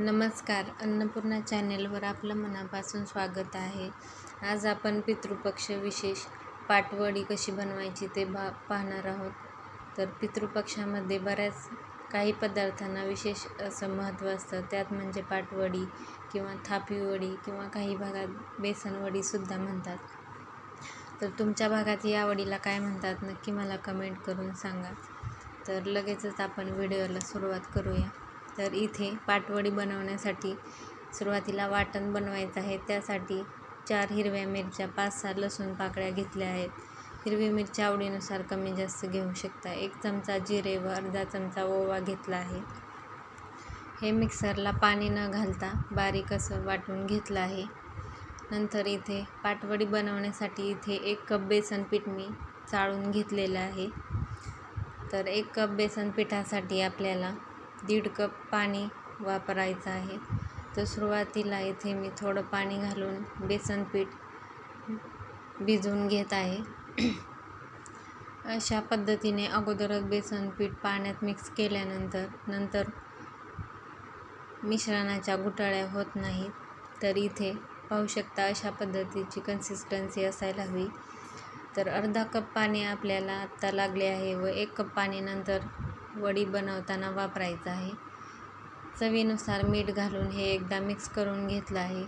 नमस्कार. अन्नपूर्णा चॅनेलवर आपलं मनापासून स्वागत आहे. आज आपण पितृपक्ष विशेष पाटवडी कशी बनवायची ते भा पाहणार आहोत. तर पितृपक्षामध्ये बऱ्याच काही पदार्थांना विशेष असं महत्त्व असतं. त्यात म्हणजे पाटवडी किंवा थापीवडी किंवा काही भागात बेसनवडीसुद्धा म्हणतात. तर तुमच्या भागात या वडीला काय म्हणतात नक्की मला कमेंट करून सांगा. तर लगेचच आपण व्हिडिओला सुरुवात करूया. तर इथे पाटवडी बनवण्यासाठी सुरुवातीला वाटण बनवायचं आहे. त्यासाठी चार हिरव्या मिरच्या पाच सहा लसूण पाकळ्या घेतल्या आहेत. हिरवी मिरची आवडीनुसार कमी जास्त घेऊ शकता. एक चमचा जिरे व अर्धा चमचा ओवा घेतला आहे. हे मिक्सरला पाणी न घालता बारीक असं वाटून घेतलं आहे. नंतर इथे पाटवडी बनवण्यासाठी इथे एक कप बेसन पीठ मी चाळून घेतलेलं आहे. तर एक कप बेसन पिठासाठी आपल्याला दीड कप पाणी वापरायचं आहे. तर सुरुवातीला इथे मी थोडं पाणी घालून बेसन पीठ भिजवून घेत आहे. अशा पद्धतीने अगोदरच बेसन पीठ पाण्यात मिक्स केल्यानंतर नंतर मिश्रणाच्या घुटाळ्या होत नाहीत तर इथे पाहू शकता अशा पद्धतीची कन्सिस्टन्सी असायला हवी. तर अर्धा कप पाणी आपल्याला आत्ता लागले आहे व एक कप पाणी नंतर वडी बनवताना वापरायचं आहे. चवीनुसार मीठ घालून हे एकदा मिक्स करून घेतलं आहे.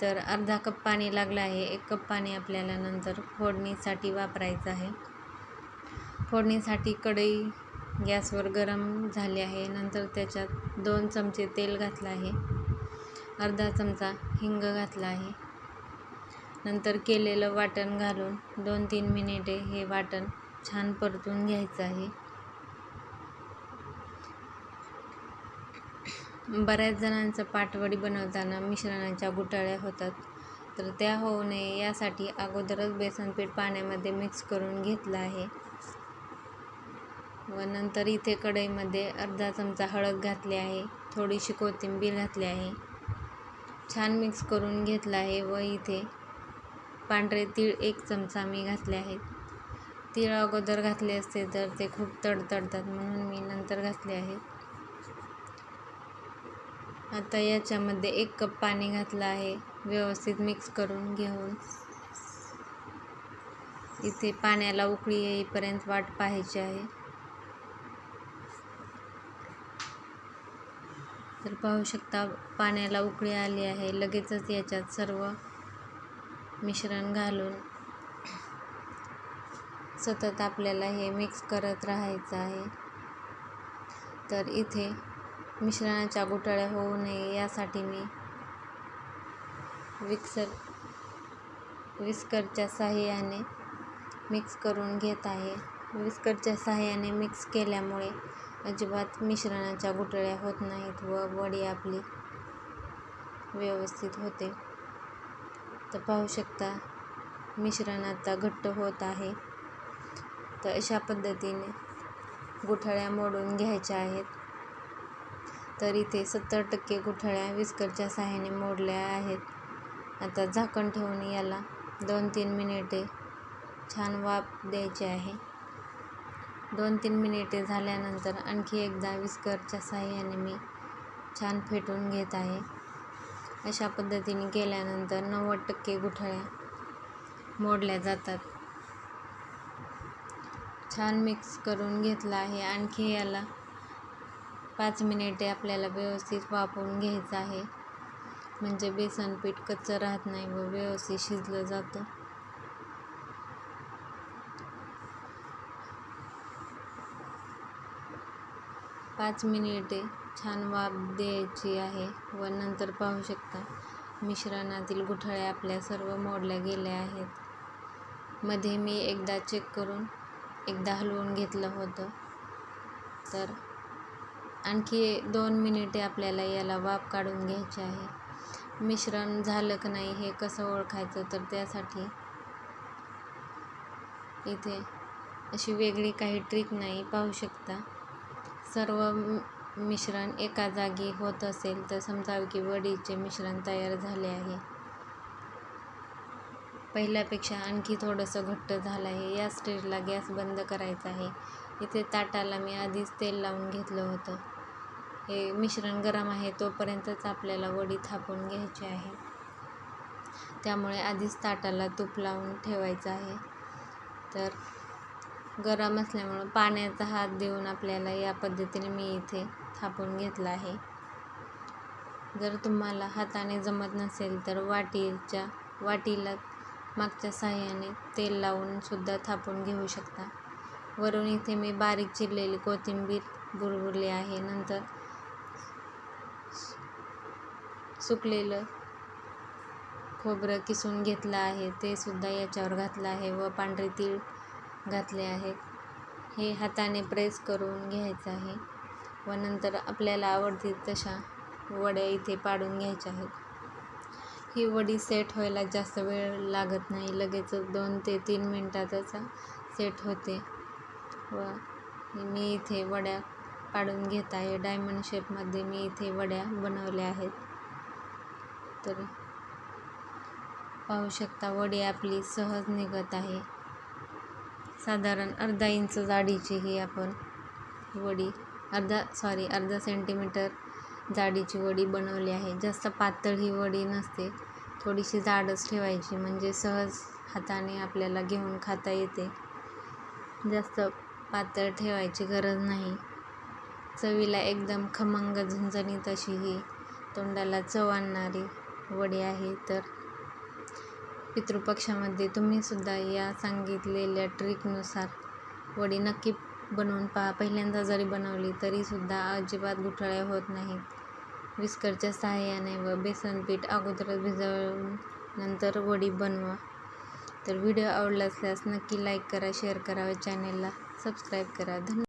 तर अर्धा कप पाणी लागलं आहे. एक कप पाणी आपल्याला नंतर फोडणीसाठी वापरायचं आहे. फोडणीसाठी कढई गॅसवर गरम झाली आहे. नंतर त्याच्यात दोन चमचे तेल घातलं आहे. अर्धा चमचा हिंग घातला आहे. नंतर केलेलं वाटण घालून दोन तीन मिनिटे हे वाटण छान परतून घ्यायचं आहे. बऱ्याच जणांचं पाटवडी बनवताना मिश्रणाच्या गुटाळ्या होतात. तर त्या होऊ नये यासाठी अगोदरच बेसन पीठ पाण्यामध्ये मिक्स करून घेतलं आहे. व नंतर इथे कढईमध्ये अर्धा चमचा हळद घातली आहे. थोडीशी कोथिंबीर घातली आहे. छान मिक्स करून घेतलं आहे व इथे पांढरे तीळ एक चमचा मी घातले आहेत. तीळ अगोदर घातले असते तर ते खूप तडतडतात म्हणून मी नंतर घातले आहेत. आता याच्यामध्ये एक कप पाणी घातलं आहे. व्यवस्थित मिक्स करून घेऊन. इथे पाण्याला उकळी येईपर्यंत वाट पाहायची आहे. तर पाहू शकता पाण्याला उकळी आली आहे. लगेचच याच्यात सर्व मिश्रण घालून सतत आपल्याला हे मिक्स करत राहायचं आहे. तर इथे मिश्रणाच्या गुठळ्या होऊ नये यासाठी मी विक्सर विस्करच्या साहाय्याने मिक्स करून घेत आहे. विस्करच्या साहाय्याने मिक्स केल्यामुळे अजिबात मिश्रणाच्या गुठळ्या होत नाहीत व वडी आपली व्यवस्थित होते. तर पाहू शकता मिश्रण आता घट्ट होत आहे. तर अशा पद्धतीने गुठळ्या मोडून घ्यायच्या आहेत. तर इथे सत्तर टक्के गुठळ्या विस्करच्या सहाय्याने मोडल्या आहेत. आता झाकण ठेवून याला दोन तीन मिनिटे छान वाफ द्यायची आहे. दोन तीन मिनिटे झाल्यानंतर आणखी एकदा विस्करच्या सहाय्याने मी छान फेटून घेत आहे. अशा पद्धतीने केल्यानंतर नव्वद टक्के गुठळ्या मोडल्या जातात. छान मिक्स करून घेतला आहे. आणखी याला पाच मिनिटे आपल्याला व्यवस्थित वापरून घ्यायचं आहे. म्हणजे बेसन पीठ कच्चं राहत नाही व व्यवस्थित शिजलं जातं. पाच मिनिटे छान वाफ द्यायची आहे व नंतर पाहू शकता मिश्रणातील गुठळ्या आपल्या सर्व मोडल्या गेल्या आहेत. मध्ये मी एकदा चेक करून एकदा हलवून घेतलं होतं. तर आणखी दोन मिनिटे आपल्याला याला वाफ काढून घ्यायची आहे. मिश्रण झालं का नाही हे कसं ओळखायचं तर त्यासाठी इथे अशी वेगळी काही ट्रिक नाही पाहू शकता. सर्व मिश्रण एका जागी होत असेल तर समजावं की वडीचे मिश्रण तयार झाले आहे. पहिल्यापेक्षा आणखी थोडंसं घट्ट झालं आहे. या स्टेजला गॅस बंद करायचा आहे. इथे ताटाला मी आधीच तेल लावून घेतलं होतं. हे मिश्रण गरम आहे तोपर्यंतच आपल्याला वडी थापून घ्यायची आहे. त्यामुळे आधीच ताटाला तूप लावून ठेवायचं आहे. तर गरम असल्यामुळं पाण्याचा हात देऊन आपल्याला या पद्धतीने मी इथे थापून घेतला आहे. जर तुम्हाला हाताने जमत नसेल तर वाटीच्या वाटीला मागच्या साह्याने तेल लावून सुद्धा थापून घेऊ शकता. वरून इथे मी बारीक चिरलेली कोथिंबीर बुरबुरली आहे. नंतर सुकलेलं खोबरं किसून घेतलं आहे. ते सुद्धा याच्यावर घातलं आहे व पांढरे तीळ घातले आहेत हे हाताने प्रेस करून घ्यायचं आहे व नंतर आपल्याला आवडतील तशा वड्या इथे पाडून घ्यायच्या आहेत. ही वडी सेट व्हायला जास्त वेळ लागत नाही. लगेच दोन ते तीन मिनटातच सेट होते व मी इथे वड्या पाडून घेत आहे. डायमंड शेपमध्ये मी इथे वड्या बनवल्या आहेत. तर. पाहू शकता वडी आपली सहज निघत आहे. साधारण अर्धा इंच जाडीची ही आपण वडी अर्धा सॉरी अर्धा सेंटीमीटर जाडीची वडी बनवली आहे. जास्त पातळ ही वडी नसते. थोडीशी जाडच ठेवायची म्हणजे सहज हाताने आपल्याला घेऊन खाता येते. जास्त पातळ ठेवायची गरज नाही. चवीला एकदम खमंग झणझणीत अशी ही तोंडाला चव आणणारी वडी आहे तर पितृपक्षामध्ये तुम्हीसुद्धा या सांगितलेल्या ट्रिकनुसार वडी नक्की बनवून पहा. पहिल्यांदा जरी बनवली तरीसुद्धा अजिबात गुठळ्या होत नाहीत. विस्करच्या सहाय्याने व बेसन पीठ अगोदरच भिजवून नंतर वडी बनवा. तर व्हिडिओ आवडला असल्यास नक्की लाईक करा शेअर करा व चॅनेलला सबस्क्राईब करा. धन्यवाद.